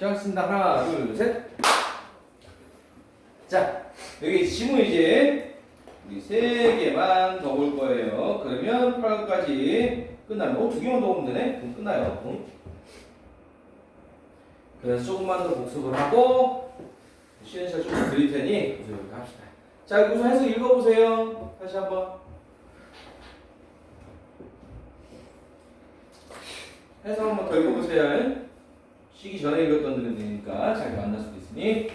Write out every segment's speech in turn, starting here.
시작하겠습니다. 하나, 둘, 셋. 자, 여기 지문 이제 우리 세 개만 더 볼 거예요. 그러면 8까지 끝나면, 어, 두 개만 더 보면 되네? 그럼 끝나요. 응? 그래서 조금만 더 복습을 하고, 쉬는 시간 조금 드릴 테니, 우선 합시다. 자, 우선 해서 읽어보세요. 다시 한 번. 해서 한번 더 읽어보세요. 쉬기 전에 읽었던 데니까 잘 만날 수도 있으니.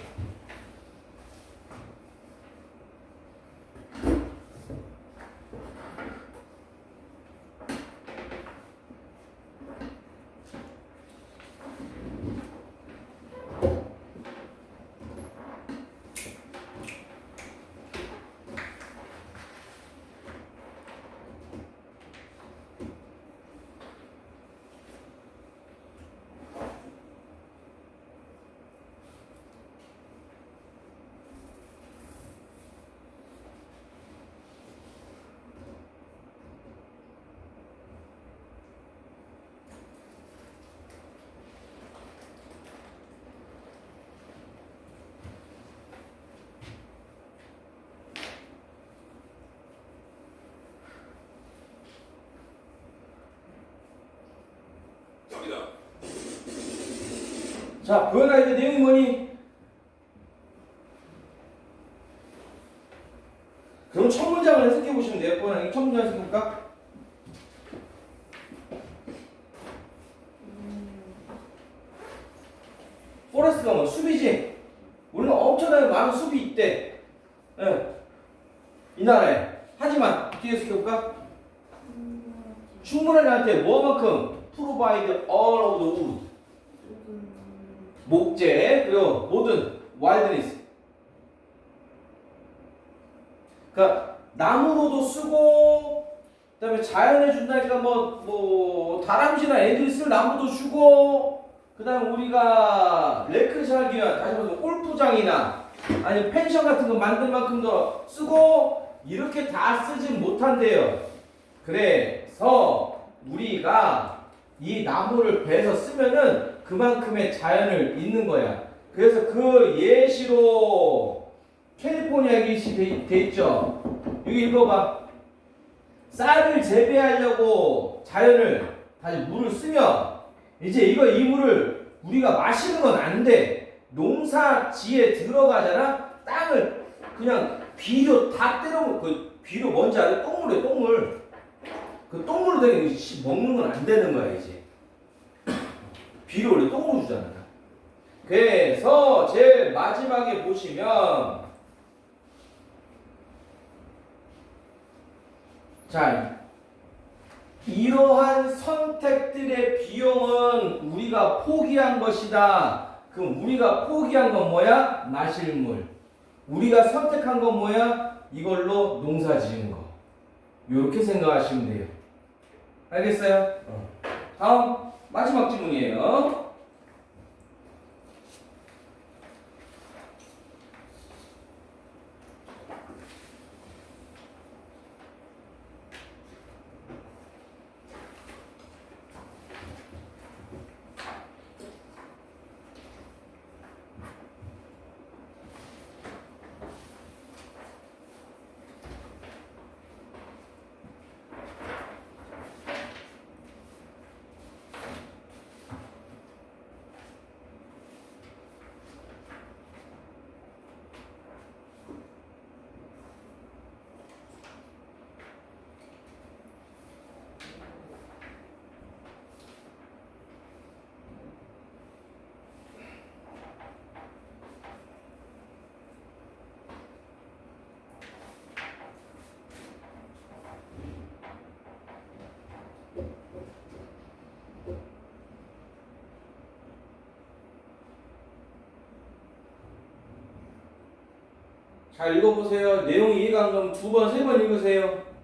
자, 보여라 이제 내용이 뭐니? 그럼 첫 문장을 해석해 보시면 돼요. 보여라 이첫 문장 해석해볼까? 포레스트가 뭐 숲이지? 우리는 엄청나게 많은 숲이 있대. 예. 이 나라에. 하지만 뒤에 해석해볼까? 충분하게 한테 뭐만큼? provide all of the wood. 목재 그리고 모든 와일드니스 그러니까 나무로도 쓰고 그다음에 자연에 준다니까 뭐 뭐 다람쥐나 애들이 쓸 나무도 주고 그다음에 우리가 레크를 살기 위한 다시 말해서 골프장이나 아니 펜션 같은 거 만들 만큼 더 쓰고 이렇게 다 쓰진 못한대요. 그래서 우리가 이 나무를 베서 쓰면은 그만큼의 자연을 잇는 거야. 그래서 그 예시로 캘리포니아 예시 돼, 돼 있죠. 여기 읽어봐. 쌀을 재배하려고 자연을 다시 물을 쓰면 이제 이거 이 물을 우리가 마시는 건 안 돼. 농사지에 들어가잖아. 땅을 그냥 비료 다 때려 그 비료 뭔지 알아? 똥물에 똥물. 그 똥물로 되게 먹는 건 안 되는 거야 이제. 비료 원래 똥으로 주잖아. 그래서 제일 마지막에 보시면 자 이러한 선택들의 비용은 우리가 포기한 것이다. 그럼 우리가 포기한 건 뭐야? 마실 물. 우리가 선택한 건 뭐야? 이걸로 농사 지은 거. 이렇게 생각하시면 돼요. 알겠어요? 다음 마지막 질문이에요. 잘 읽어보세요. 내용이 이해가 안 가면 두 번, 세 번 읽으세요.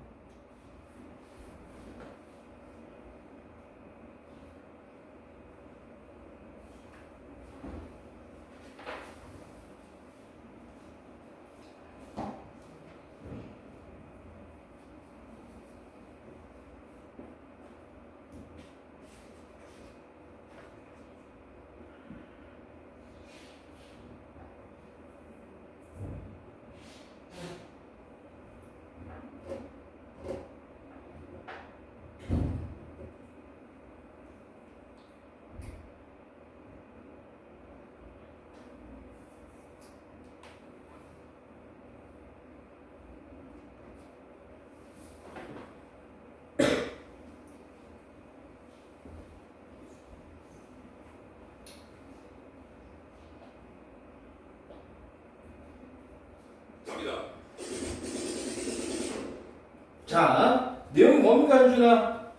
자, 내용이 뭡니까, 현준아?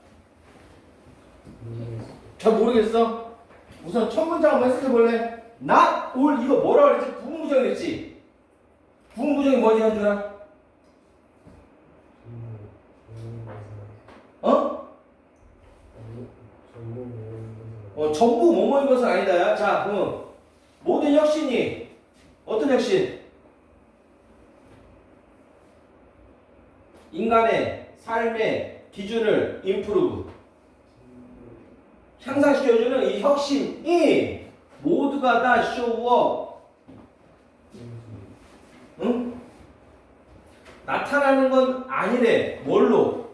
잘 모르겠어? 우선 첫 문장 한번 해석해 볼래? 나, 올, 이거 뭐라 그랬지? 부분부정이랬지? 부분부정이 뭐지, 현준아? 어? 어, 전부 뭐뭐인 것은 아니다. 자, 그럼 모든 혁신이 어떤 혁신? 인간의 삶의 기준을 임프루브 향상시켜주는 이 혁신이 모두가 다 쇼업 응? 나타나는 건 아니래. 뭘로?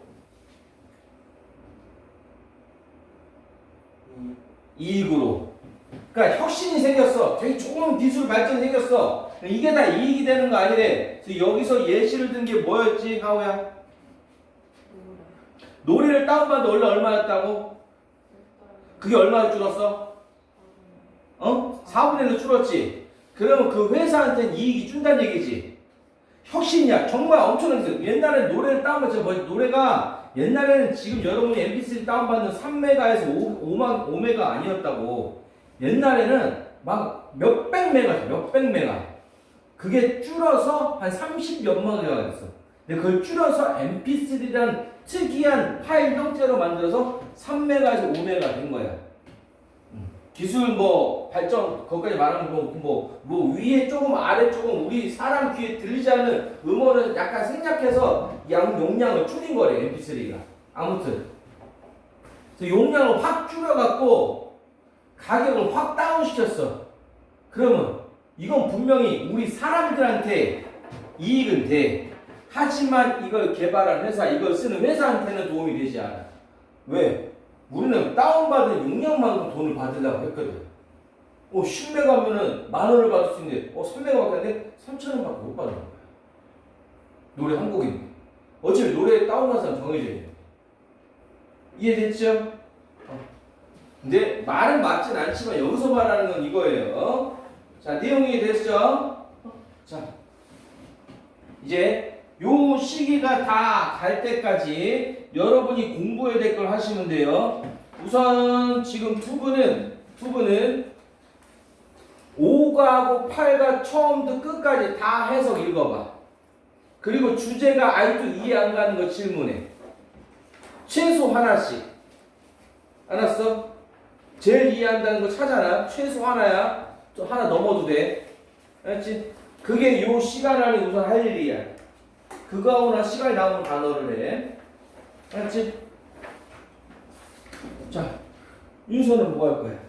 이익으로. 그러니까 혁신이 생겼어. 되게 좋은 기술 발전이 생겼어. 이게 다 이익이 되는 거 아니래. 여기서 예시를 든 게 뭐였지, 하우야? 노래를 다운받는데 원래 얼마였다고? 그게 얼마나 줄었어? 어? 4분의 1로 줄었지. 그러면 그 회사한테는 이익이 준다는 얘기지. 혁신이야. 정말 엄청난 게 옛날에 노래를 다운받죠. 뭐 노래가 옛날에는 지금 여러분이 MP3 다운받는 3메가에서 5, 5만 5메가 아니었다고. 옛날에는 막 몇백 메가, 몇백 메가. 그게 줄어서 한 30몇 메가가 됐어. 근데 그걸 줄여서 MP3란 특이한 파일 형태로 만들어서 3메가에서 5메가 된 거야. 음. 기술 뭐 발전 거기까지 말하면 뭐, 뭐, 뭐 위에 조금 아래 조금 우리 사람 귀에 들리지 않는 음원을 약간 생략해서 양 용량을 줄인 거래 MP3가 아무튼 용량을 확 줄여갖고 가격을 확 다운 시켰어 그러면 이건 분명히 우리 사람들한테 이익은 돼 하지만 이걸 개발한 회사 이걸 쓰는 회사한테는 도움이 되지 않아 왜? 우리는 다운받은 용량만큼 돈을 받으려고 했거든. 어, 10메가면은 만 원을 받을 수 있는데, 어, 3메가밖에 안 돼? 3천 원밖에 못 받는 거야. 노래 한 곡인데. 어차피 노래 다운받은 사람 정해져 있는. 이해됐죠? 어. 근데 말은 맞진 않지만 여기서 말하는 건 이거예요. 자, 내용이 됐죠? 자, 이제 요 시기가 다 갈 때까지 여러분이 공부해야 될 걸 하시면 돼요. 우선 지금 투부는 투부는 5가하고 8가 처음부터 끝까지 다 해석 읽어봐. 그리고 주제가 아직도 이해 안 가는 거 질문해. 최소 하나씩. 알았어? 제일 이해한다는 거 찾아라. 최소 하나야. 또 하나 넘어도 돼. 알았지? 그게 요 시간 안에 우선 할 일이야. 그거 하고 나 시간이 나오면 단어를 해. 알았지? 자, 윤서는 뭐 할 거야?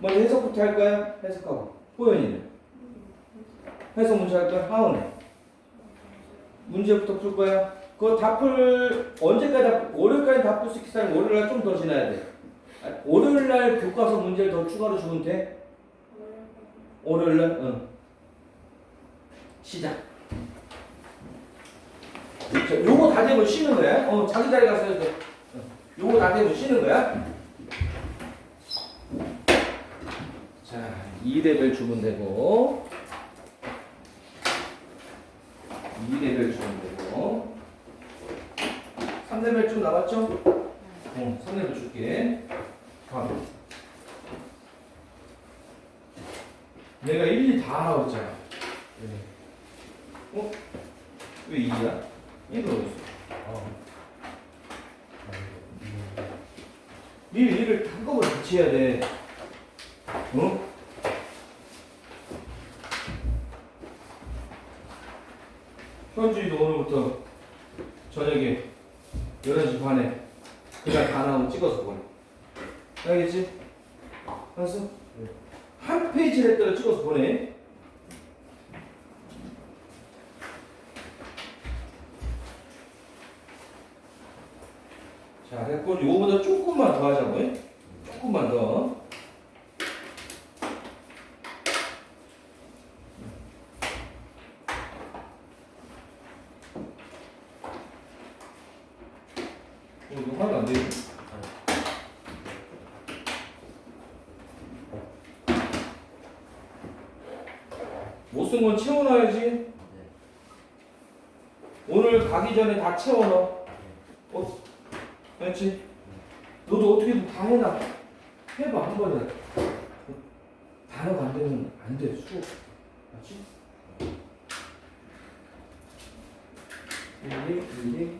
먼저 해석부터 할 거야? 해석하고. 호연이는? 해석 문제 할 거야? 하은은? 문제부터 풀 거야? 그거 다 풀, 언제까지 다, 풀- 월요일까지 다 풀수 사람 월요일날 좀 더 지나야 돼. 아, 월요일날 교과서 문제를 더 추가로 주면 돼? 월요일날? 응. 시작. 자, 요거 다 되면 쉬는 거야. 어, 자기 자리 가서 해도 돼. 어, 요거 다 되면 쉬는 거야. 자, 2레벨 주면 되고. 2레벨 주면 되고. 3레벨 좀 남았죠? 어, 3레벨 줄게. 다음. 내가 1, 2 다 하라고 했잖아. 네. 어? 왜 2야? 1은 어딨어? 일, 일을 한꺼번에 같이 해야 돼. 어? 현주이도 오늘부터 저녁에 11시 반에 그날 다 나오면 찍어서 보내. 알겠지? 알았어? 한 페이지를 했다가 찍어서 보내. 자, 됐고, 요거보다 조금만 더 하자고, 요 조금만 더. 어, 이거 하나도 안 되지? 못 쓴 건 채워놔야지. 오늘 오늘 가기 전에 다 채워넣어. 어, 그렇지? 너도 어떻게든 다 해놔. 해봐 한 번은. 단어가 안 되면 안 돼. 수업. 맞지? 1, 2, 1, 2, 2, 2,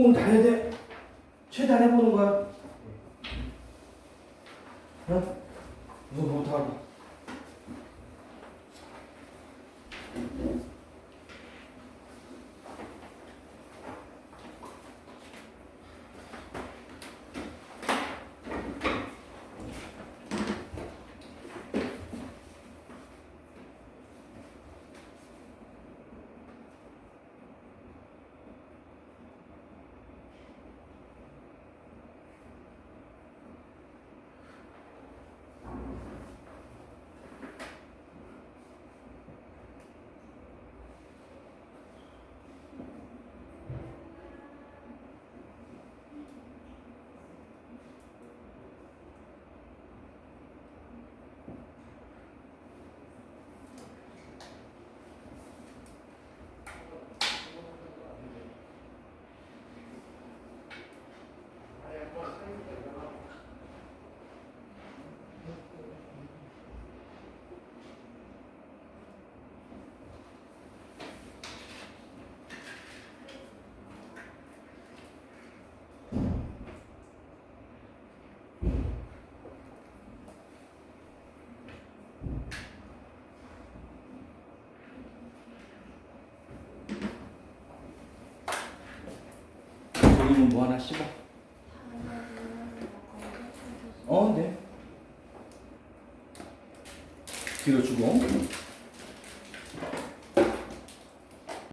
오늘 다 해야 돼. 최대한 해보는 거야. 응? 누구 못하고. 저기는 뭐 하나 씹어? 어, 네. 뒤로 주고.